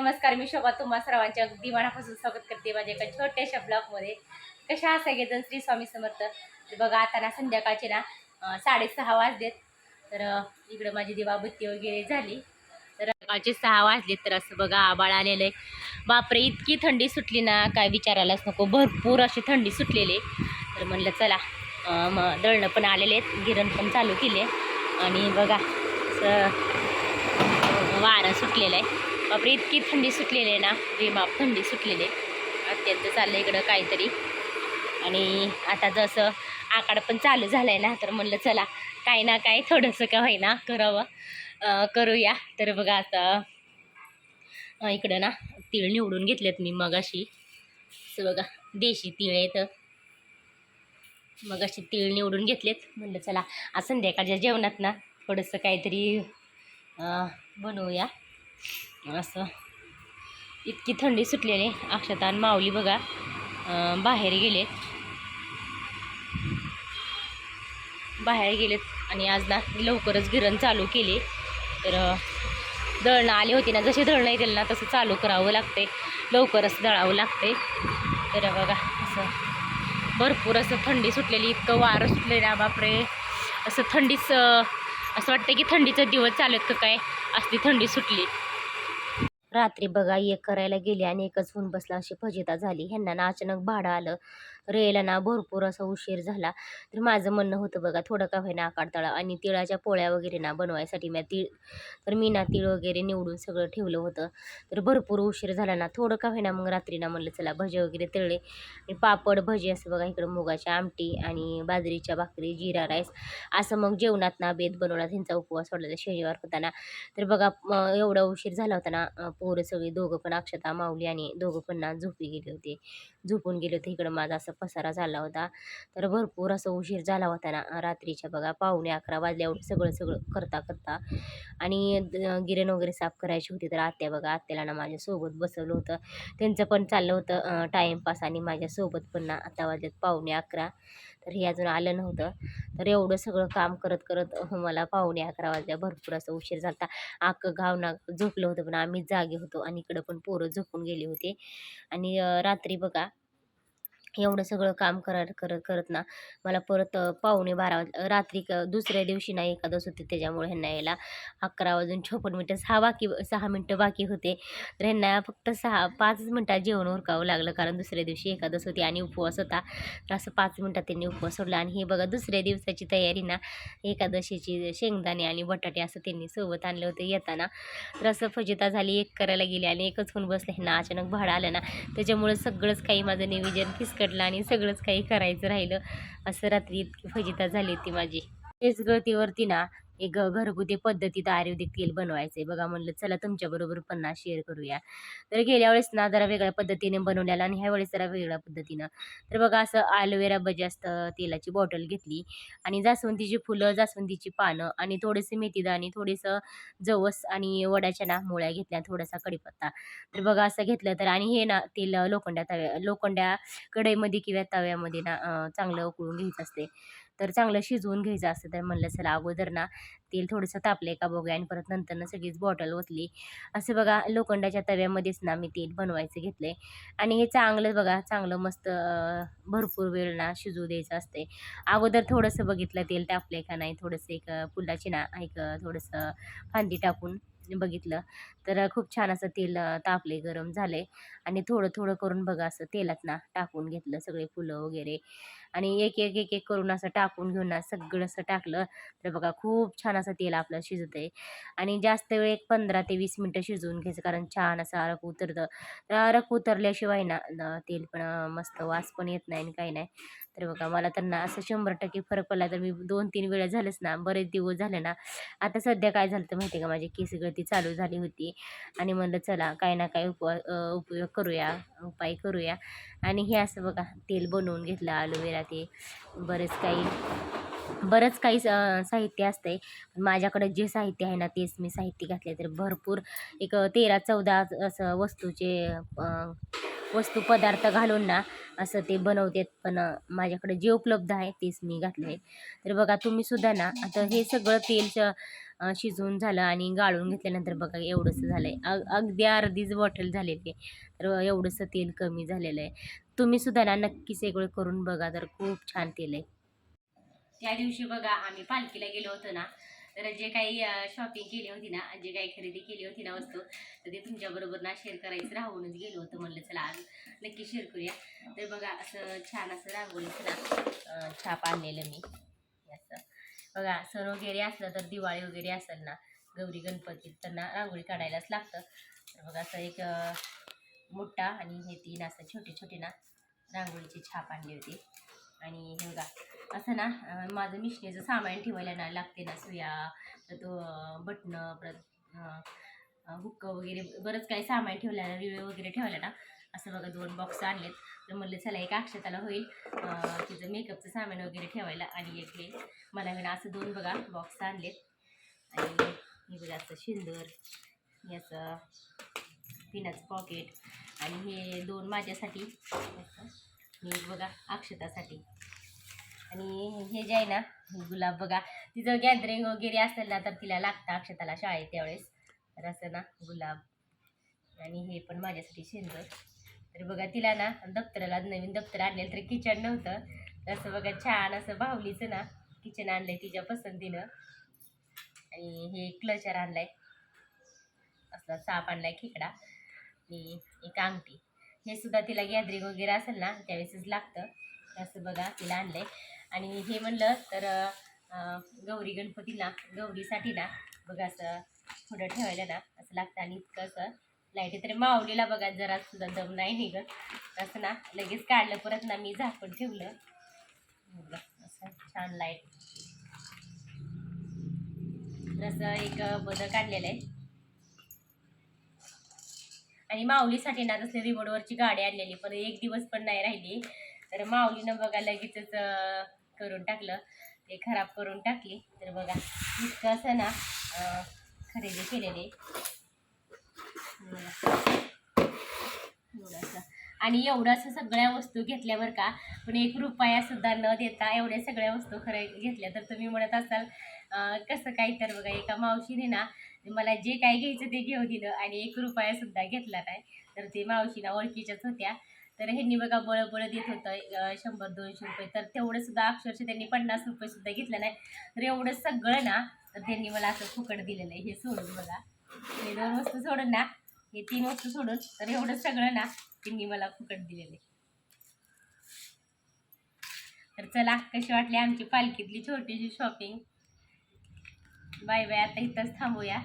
नमस्कार मी शोभा. तुम्हा सर्वांच्या अगदी मनापासून स्वागत करते माझ्या एका छोट्याशा ब्लॉगमध्ये. कशा असा घेतात श्री स्वामी समर्थ. तर बघा आता ना संध्याकाळचे ना साडेसहा वाजलेत. तर इकडं माझी दिवाबत्ती वगैरे झाली. तर सकाळचे सहा वाजलेत तर असं बघा आबाळ आलेलं आहे. बापरे इतकी थंडी सुटली ना काय विचारायलाच नको. भरपूर अशी थंडी सुटलेली आहे. तर म्हणलं चला मग दळणं पण आलेले आहेत. गिरण पण चालू केले आणि बघा असं सुटलेलं आहे. बापरे इतकी थंडी सुटलेली आहे ना. बेमाप थंडी सुटलेली आहे. अत्यंत चाललं इकडं काहीतरी. आणि आता जसं आकाड पण चालू झालं आहे ना तर म्हणलं चला काही ना काही थोडंसं का होईना करावं. करूया. तर बघा आता इकडं ना तीळ निवडून घेतलेत मी मगाशी. असं बघा देशी तीळ आहेत. मग अशी तीळ निवडून घेतलेत. म्हणलं चला आज संध्याकाळच्या जेवणात ना थोडंसं काहीतरी बनवूया. असं इतकी थंडी सुटलेली. अक्षता आणि माऊली बघा बाहेर गेलेत. बाहेर गेलेत आणि आज ना लवकरच गिरण चालू केली. तर दळणं आली होती ना जशी दळणं येतील ना तसं चालू करावं लागते लवकरच दळावं लागते तर बघा असं भरपूर असं थंडी सुटलेली इतकं वारं सुटलेलं ना बापरे. असं थंडीच असं वाटतं की थंडीचा दिवस चालत का काय? असली थंडी सुटली. रात्री बघा एक करायला गेली आणि एकच होऊन बसला अशी फजिता झाली. ह्यांना ना अचानक भाडं आलं. रेला ना भरपूर असा उशीर झाला. तर माझं म्हणणं होतं बघा थोडं का होईना आकार तळा आणि तिळाच्या पोळ्या वगैरे ना बनवायसाठी मी तीळ तर मी ना तीळ वगैरे निवडून सगळं ठेवलं होतं. तर भरपूर उशीर झाला ना. थोडं का होईना मग रात्री ना म्हणलं चला भजे वगैरे तळले. आणि पापड भजी असं बघा इकडं मुगाची आमटी आणि बाजरीच्या भाकरी जिरा राईस असं मग जेवणात ना बेत बनवला त्यांचा उपवास सोडला शनिवार होता ना. तर बघा एवढा उशीर झाला होता ना पोरं सगळी दोघं पण अक्षता माऊली आणि दोघं पण ना झोपी गेले होते. झोपून गेले होते इकडं माझा असा पसारा झाला होता. तर भरपूर असं उशीर झाला होता ना रात्रीच्या बघा पावणे अकरा वाजल्यावर सगळं सगळं करता करता. आणि गिरण वगैरे साफ करायची होती तर आत्या बघा आत्याला ना माझ्यासोबत बसवलं होतं. त्यांचं पण चाललं होतं टाईमपास आणि माझ्यासोबत पण ना आता वाजल्यात पावणे अकरा. तर हे अजून आलं नव्हतं. तर एवढं सगळं काम करत करत मला पाहुणे अकरा वाजल्या. भरपूर असं उशीर झाला अख्खं गाव ना झोपलं होतं पण आम्ही जागे होतो आणि इकडं पण पोरं झोपून गेले होते. आणि रात्री बघा एवढं सगळं काम करत करत करत ना. मला परत पाहुणे बारा वाज रात्री क दुसऱ्या दिवशी ना एकादश होते त्याच्यामुळे ह्यांना यायला अकरा वाजून छप्पन मिनटं सहा बाकी सहा मिनटं बाकी होते. तर ह्यांना फक्त सहा पाच मिनटात जेवण उरकावं लागलं. कारण दुसऱ्या दिवशी एकादश होती आणि उपवास होता तर असं पाच मिनटात त्यांनी उपवास सोडला. आणि हे बघा दुसऱ्या दिवसाची तयारी ना एकादशीची शेंगदाणे आणि बटाटे असं त्यांनी सोबत आणलं होतं येताना. तर असं फजिता झाली एक करायला गेली आणि एकच होऊन बसले. ह्यांना अचानक भाडं आलं ना त्याच्यामुळे सगळंच काही माझं नियोजन फिसकटलं आणि सगळंच काही करायचं राहिलं. असं रात्री इतकी फजिता झाली होती माझी. तेच गळतीवरती ना एक घरगुती पद्धतीत आयुर्वेदिक तेल बनवायचं. आहे बघा म्हणलं चला तुमच्याबरोबर पन्नास शेअर करूया. तर गेल्या वेळेस ना जरा वेगळ्या पद्धतीने बनवलेला आणि ह्या वेळेस जरा वेगळ्या पद्धतीनं. तर बघा असं ॲलोवेरा बजास्त तेलाची बॉटल घेतली आणि जास्वंदीची फुलं जास्वंदीची पानं आणि थोडेसे मेथीदाणी थोडेसं जवस आणि वडाच्या ना मुळ्या घेतल्या थोडासा कढीपत्ता तर बघा असं घेतलं तर आणि हे ना तेल लोखंड्या तव्या लोखंड्या कढईमध्ये किंवा तव्यामध्ये ना चांगलं उकळून घ्यायचं असते. तर चांगलं शिजवून घ्यायचं असतं तर म्हणलं चला अगोदर ना तेल थोडंसं तापलं का बघूया. आणि परत नंतरनं सगळीच बॉटल ओतली. असं बघा लोखंडाच्या तव्यामध्येच ना मी तेल बनवायचं घेतलं आहे आणि हे चांगलं बघा चांगलं मस्त भरपूर वेळ ना शिजू द्यायचं असते अगोदर थोडंसं बघितलं तेल तापलं का नाही थोडंसं एक पुलाची फुलाची ना एक थोडंसं फांदी टाकून बघितलं. तर खूप छान असं तेल तापले गरम झाले आणि थोडं थोडं करून बघा असं तेलात ना टाकून घेतलं सगळे फुलं वगैरे. आणि एक एक एक एक करून असं टाकून घेऊन सगळं असं टाकलं तर बघा खूप छान असं तेल आपलं शिजत आहे आणि जास्त वेळ एक पंधरा ते वीस मिनटं शिजवून घ्यायचं कारण छान असं अरक उतरतं. तर अरक उतरल्याशिवाय ना तेल पण मस्त वास पण येत नाही आणि काही नाही. तर बघा मला तर ना असं शंभर टक्के फरक पडला तर मी दोन तीन वेळा झालेच ना बरेच दिवस झाले ना. आता सध्या काय झालं तर माहिती आहे का? माझी केस गळती चालू झाली होती आणि म्हणलं चला काही ना काही उप उपयोग करूया उपाय करूया. आणि हे असं बघा तेल बनवून घेतलं अलोवेरा ॲलोवेरा ते बरेच काही बरंच काही स- साहित्य असतंय. माझ्याकडे जे साहित्य आहे ना तेच मी साहित्य घातले तर भरपूर एक तेरा चौदा असं वस्तूचे वस्तू पदार्थ घालून ना असं ते बनवतात. पण माझ्याकडे जे उपलब्ध आहे तेच मी घातलं आहे तर बघा तुम्ही सुद्धा ना आता हे सगळं तेल शिजवून झालं आणि गाळून घेतल्यानंतर बघा एवढंसं झालं आहे अग अगदी अर्धीच बॉटल झालेली आहे. तर एवढंसं तेल कमी झालेलं आहे. तुम्ही सुद्धा ना नक्कीच एक करून बघा तर खूप छान तेल आहे त्या दिवशी बघा आम्ही पालखीला गेलो होतो ना तर जे काही शॉपिंग केली होती ना जे काही खरेदी केली होती ना वस्तू तर ते तुमच्याबरोबर ना शेअर करायचं राहूनच गेलो होतो म्हणलं चला आज नक्की शेअर करूया. तर बघा असं छान असं रांगोळीचं ना छाप आणलेलं मी. असं. बघा सण वगैरे असलं तर दिवाळी वगैरे असेल ना गौरी गणपतीत तर ना रांगोळी काढायलाच लागतं. तर बघा असं एक मोठा आणि हे तीन असं छोटे छोटे ना रांगोळीची छाप आणली होती. आणि हे बघा असं ना माझं मिशनीचं सामान ठेवायला ना लागते ना सुया तर तो बटणं परत हुक्क वगैरे बरंच काही सामान ठेवलं रिवे वगैरे ठेवल्या ना असं बघा दोन बॉक्स आणलेत. तर म्हणलं चला एक अक्षताला होईल तिचं मेकअपचं सामान वगैरे ठेवायला आणि एक हे. मला हे असं दोन बघा बॉक्स आणलेत. आणि हे बघा असं शिंदर याचं पिनाचं पॉकेट आणि हे दोन माझ्यासाठी. असं हे बघा अक्षतासाठी. आणि हे जे आहे ना गुलाब बघा तिचं गॅदरिंग वगैरे असेल ना तर तिला लागतं अक्षताला शाळेत त्यावेळेस. तर असं ना गुलाब. आणि हे पण माझ्यासाठी शेंदर. तर बघा तिला ना दप्तराला नवीन दप्तर आणलेलं तर किचन नव्हतं. तर असं बघा छान असं बाहुलीचं ना किचन आणलंय तिच्या पसंतीनं. आणि हे क्लचर आणलाय. असला साप आणलाय खेकडा. आणि एक अंगठी. हे सुद्धा तिला गॅदरिंग वगैरे असेल ना त्यावेळेसच लागतं. असं बघा तिला आणलंय. आणि हे म्हणलं तर गौरी गणपतीला गौरीसाठी ना बघा असं थोडं ठेवायला ना असं लागतं. आणि इतकं असं लाइट तरी मावलीला बघा जरा सुद्धा दम नाही निघत असं ना लगेच काढलं परत ना मी झाकून ठेवलं. बघा, असं छान लाइट तर असं एक बदल काढलेलं आहे. आणि माऊलीसाठी ना तसली रिमोटवरची गाडी आणलेली पण एक दिवस पण नाही राहिली. तर माऊलीनं बघा लगेचच करून टाकलं. ते खराब करून टाकली. तर बघा इतकं असं ना खरेदी केलेली. असं. आणि एवढं असं सगळ्या वस्तू घेतल्यावर का. पण एक रुपया सुद्धा न देता एवढ्या सगळ्या वस्तू खरे घेतल्या. तर तुम्ही म्हणत असाल कसं काय तर बघा एका मावशीने ना मला जे काय घ्यायचं ते घेऊ दिलं आणि एक रुपया सुद्धा घेतला नाही. तर ते मावशीना ओळखीच्याच होत्या. तर ह्यांनी बघा बळ बळ देत होतं शंभर दोनशे रुपये. तर तेवढं सुद्धा अक्षरशः त्यांनी पन्नास रुपये सुद्धा घेतलं नाही. तर एवढं सगळं ना तर त्यांनी मला असं फुकट दिलेलं आहे. हे सोडून बघा. हे दोन वस्तू सोडून ना हे तीन वस्तू सोडून तर एवढं सगळं ना त्यांनी मला फुकट दिलेलं आहे. तर चला कशी वाटली आमची पालखीतली छोटीशी शॉपिंग बाय बाय आता इथंच थांबूया.